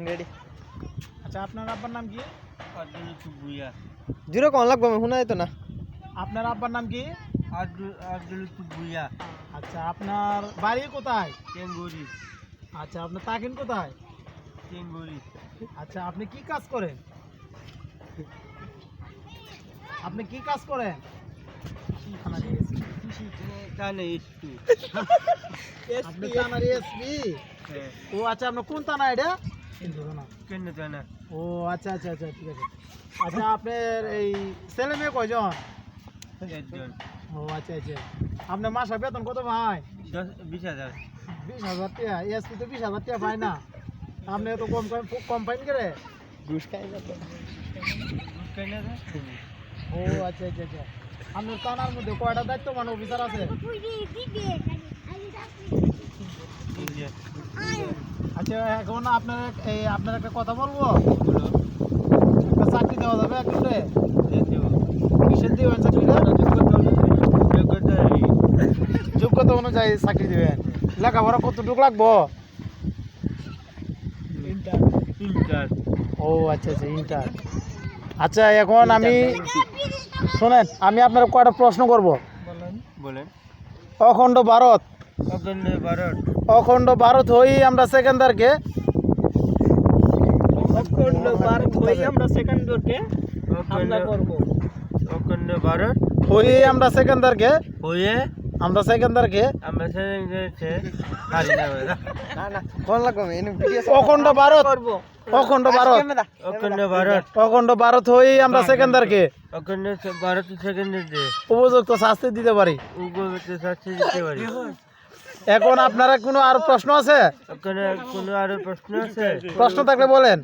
Ready আচ্ছা আপনার আব্বার নাম কি? আব্দুল বুইয়া জুড়ে কম লাগবে আমি শোনা যেত না। আপনার আব্বার নাম কি? আব্দুল আব্দুল বুইয়া আচ্ছা আপনার বাড়ি কোথায়? টেঙ্গুরি আচ্ছা আপনার তাকিন কোথায়? টেঙ্গুরি আচ্ছা আপনি কি কাজ করেন? আপনি কি কাজ করেন? কানে একটু আপনি থানার এসপি? হ্যাঁ। ও আচ্ছা আপনার কোন থানা এটা? না কেন জানা ও আচ্ছা আচ্ছা আচ্ছা ঠিক আছে আচ্ছা আপনার এই ছেলে মেয়ে কয়জন একজন ও আচ্ছা আচ্ছা আপনার মাসা বেতন কত ভাই দশ বিশ হাজার বিশ হাজার টাকা এসপি তো বিশ হাজার টাকা পায় না আপনি তো কম কম কম পাইন করে ঘুষ খাই না তো কেন ও আচ্ছা আচ্ছা আচ্ছা আপনার থানার মধ্যে কয়টা দায়িত্ব মানে অফিসার আছে আচ্ছা এখন আপনার এই আপনার একটা কথা বলব? একটা চাকরি দেওয়া যাবে একজনে কিসের দিবেন চাকরিটা যোগ্যতা অনুযায়ী চাকরি দিবেন। লেখাপড়া কতটুকু লাগবো? ইন্টার। ও আচ্ছা আচ্ছা ইন্টার। আচ্ছা এখন আমি শোনেন আমি আপনার কয়টা প্রশ্ন করব? বলেন। অখণ্ড ভারত। অখণ্ড ভারত। হই আমরা সেকেন্দারকে অখণ্ড ভারত হই আমরা সেকেন্ডকে হামলা করব। অখণ্ড ভারত হই আমরা সেকেন্দারকে হয়ে আমরা সেকেন্দারকে আমরা সেখানে হারি না না না কোন লাগবে এনে ভিডিও অখণ্ড ভারত। করব। অখণ্ড ভারত। অখণ্ড ভারত। অখণ্ড ভারত হই আমরা সেকেন্দারকে অখণ্ড ভারত উপযুক্ত শাস্তি দিতে পারি। উপগত শাস্তি দিতে পারি। এখন আপনারা কোনো আর প্রশ্ন আছে? কোনো আরও প্রশ্ন আছে? প্রশ্ন থাকলে বলেন।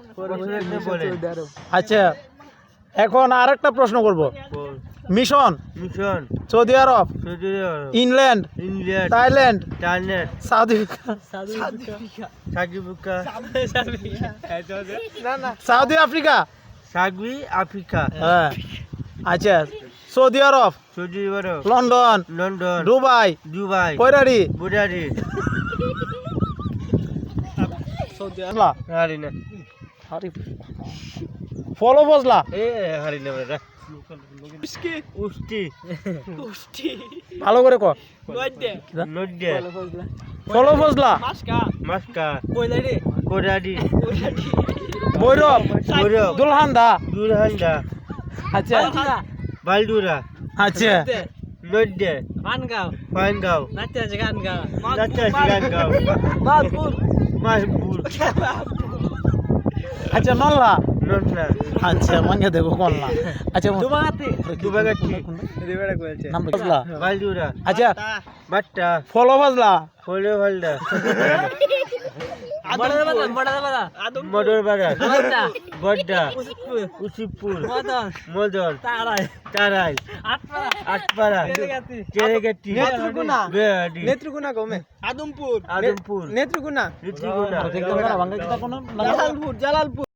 আচ্ছা এখন আর একটা প্রশ্ন করব। Mission mission. Saudi Arabia England Indian Thailand Saudi সাকিবুকা না না সাউদি আফ্রিকা। সাগবি আফ্রিকা। হ্যাঁ। আচ্ছা Saudi Arabia Saudi Arabia London London Dubai Dubai হারি না। ফলো বজলা এ হারি না বেটা। উষ্টি। ভালো করে কর নদ্যে ফলো বজলা মাস্কা কোরাডি বৈরব। ভৈরব দুলহান্দা। দুরহান্ডা আচ্ছা। বালডুরা। আচ্ছা। নদ্যে পানগাঁও। পানগাঁও নাচতে গানগাঁও লাচ্চা শিলানগাঁও মালপুর মাহবুর আচ্ছা নল্লা নন্না আচ্ছা মাঙ্গে দেখো কল্লা আচ্ছা দুবাগাতে। দুবাগাতি। রিবেড়া কইছে নাম বজলা বালডুরা। আচ্ছা বাট্টা। ফলো বজলা ফলে ভালডা নেত্রকোনা। গমে আদমপুর আদমপুর নেত্রকোনা জালালপুর